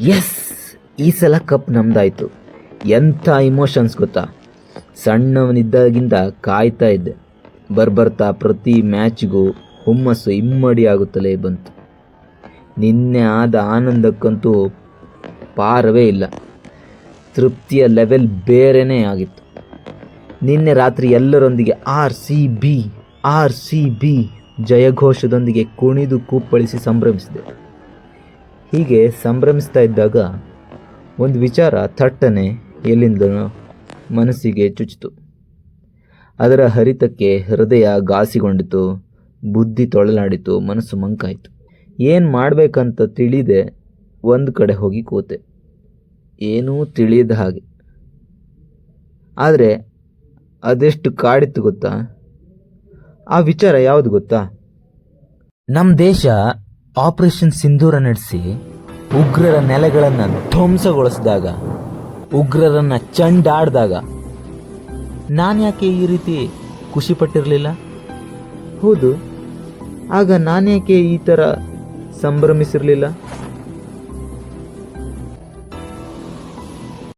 S ಈ ಸಲ cup ನಮ್ದಾಯ್ತು. ಎಂಥ ಇಮೋಷನ್ಸ್ ಗೊತ್ತಾ? ಸಣ್ಣವನಿದ್ದಾಗಿಂದ ಕಾಯ್ತಾ ಇದ್ದೆ. ಬರ್ಬರ್ತಾ ಪ್ರತಿ ಮ್ಯಾಚ್ಗೂ ಹುಮ್ಮಸ್ಸು ಇಮ್ಮಡಿ ಆಗುತ್ತಲೇ ಬಂತು. ನಿನ್ನೆ ಆದ ಆನಂದಕ್ಕಂತೂ ಪಾರವೇ ಇಲ್ಲ. ತೃಪ್ತಿಯ ಲೆವೆಲ್ ಬೇರೆನೇ ಆಗಿತ್ತು. ನಿನ್ನೆ ರಾತ್ರಿ ಎಲ್ಲರೊಂದಿಗೆ R C B R C B ಜಯಘೋಷದೊಂದಿಗೆ ಕುಣಿದು ಕೂಪ್ಪಳಿಸಿ ಸಂಭ್ರಮಿಸಿದೆ. ಹೀಗೆ ಸಂಭ್ರಮಿಸ್ತಾ ಇದ್ದಾಗ ಒಂದು ವಿಚಾರ ಥಟ್ಟನೆ ಎಲ್ಲಿಂದ ಮನಸ್ಸಿಗೆ ಚುಚಿತು ಅದರ ಹರಿತಕ್ಕೆ ಹೃದಯ ಗಾಸಿಗೊಂಡಿತು ಬುದ್ಧಿ ತೊಳಲಾಡಿತು, ಮನಸ್ಸು ಮಂಕಾಯಿತು. ಏನು ಮಾಡಬೇಕಂತ ತಿಳಿದೆ, ಒಂದು ಕಡೆ ಹೋಗಿ ಕೂತೆ. ಏನೂ ತಿಳಿಯದ ಹಾಗೆ. ಆದರೆ ಅದೆಷ್ಟು ಕಾಡಿತ್ತು ಗೊತ್ತಾ? ಆ ವಿಚಾರ ಯಾವುದು ಗೊತ್ತಾ? ನಮ್ಮ ದೇಶ ಆಪರೇಷನ್ ಸಿಂಧೂರ ನಡೆಸಿ ಉಗ್ರರ ನೆಲೆಗಳನ್ನು ಧ್ವಂಸಗೊಳಿಸಿದಾಗ, ಉಗ್ರರನ್ನ ಚಂಡಾಡ್ದಾಗ ನಾನು ಯಾಕೆ ಈ ರೀತಿ ಖುಷಿ ಪಟ್ಟಿರಲಿಲ್ಲ ಹೌದು. ಆಗ ನಾನೇಕೆ ಈ ಥರ ಸಂಭ್ರಮಿಸಿರಲಿಲ್ಲ?